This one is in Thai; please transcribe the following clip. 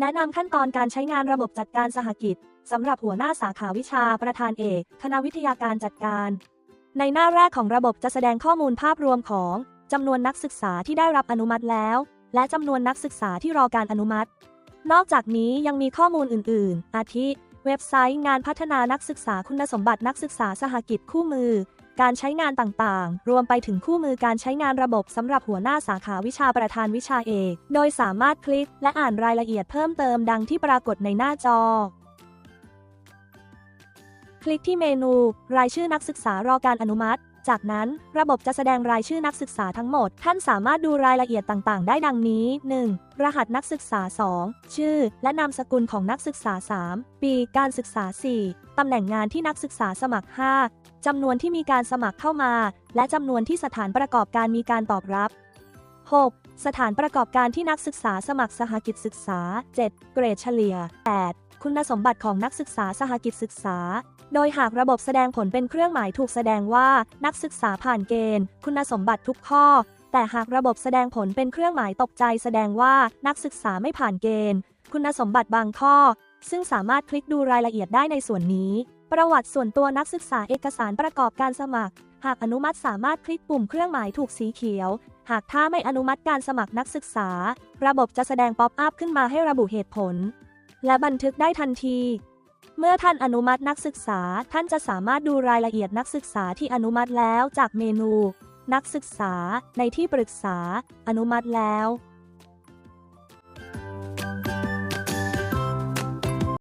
แนะนำขั้นตอนการใช้งานระบบจัดการสหกิจสำหรับหัวหน้าสาขาวิชาประธานเอก คณะวิทยาการจัดการ ในหน้าแรกของระบบจะแสดงข้อมูลภาพรวมของจำนวนนักศึกษาที่ได้รับอนุมัติแล้ว และจำนวนนักศึกษาที่รอการอนุมัติ นอกจากนี้ยังมีข้อมูลอื่น ๆ อาทิ เว็บไซต์งานพัฒนานักศึกษาคุณสมบัตินักศึกษาสหกิจคู่มือ การใช้งานต่างๆ รวมไปถึงคู่มือการใช้งานระบบสำหรับหัวหน้าสาขาวิชาประธานวิชาเอก โดยสามารถคลิกและอ่านรายละเอียดเพิ่มเติมดังที่ปรากฏในหน้าจอ ลิกที่เมนู รายชื่อนักศึกษารอการอนุมัติ จากนั้นระบบจะแสดงรายชื่อนักศึกษาทั้งหมด ท่านสามารถดูรายละเอียดต่างๆ ได้ดังนี้ 1. รหัสนักศึกษา 2. ชื่อ และนามสกุลของนักศึกษา 3. ปีการศึกษา 4. ตำแหน่งงานที่นักศึกษาสมัคร 5. จำนวนที่มีการสมัครเข้ามา และจำนวนที่สถานประกอบการมีการตอบรับ 6. สถานประกอบการที่นักศึกษาสมัครสหกิจศึกษา 7. เกรดเฉลี่ย 8. คุณสมบัติของนักศึกษาสหกิจศึกษา โดยหากระบบแสดงผลเป็นเครื่องหมายถูกแสดงว่านักศึกษาผ่านเกณฑ์ คุณสมบัติทุกข้อ แต่หากระบบแสดงผลเป็นเครื่องหมายตกใจแสดงว่านักศึกษาไม่ผ่านเกณฑ์ คุณสมบัติบางข้อ ซึ่งสามารถคลิกดูรายละเอียดได้ในส่วนนี้ ประวัติส่วนตัวนักศึกษาเอกสารประกอบการสมัคร หากอนุมัติสามารถคลิกปุ่มเครื่องหมายถูกสีเขียวหากถ้าไม่อนุมัติการสมัครนักศึกษา ระบบจะแสดงป๊อปอัพขึ้นมาให้ระบุเหตุผล และบันทึกได้ทันที เมื่อท่านอนุมัตินักศึกษา ท่านจะสามารถดูรายละเอียดนักศึกษาที่อนุมัติแล้วจากเมนู นักศึกษาในที่ปรึกษา อนุมัติแล้ว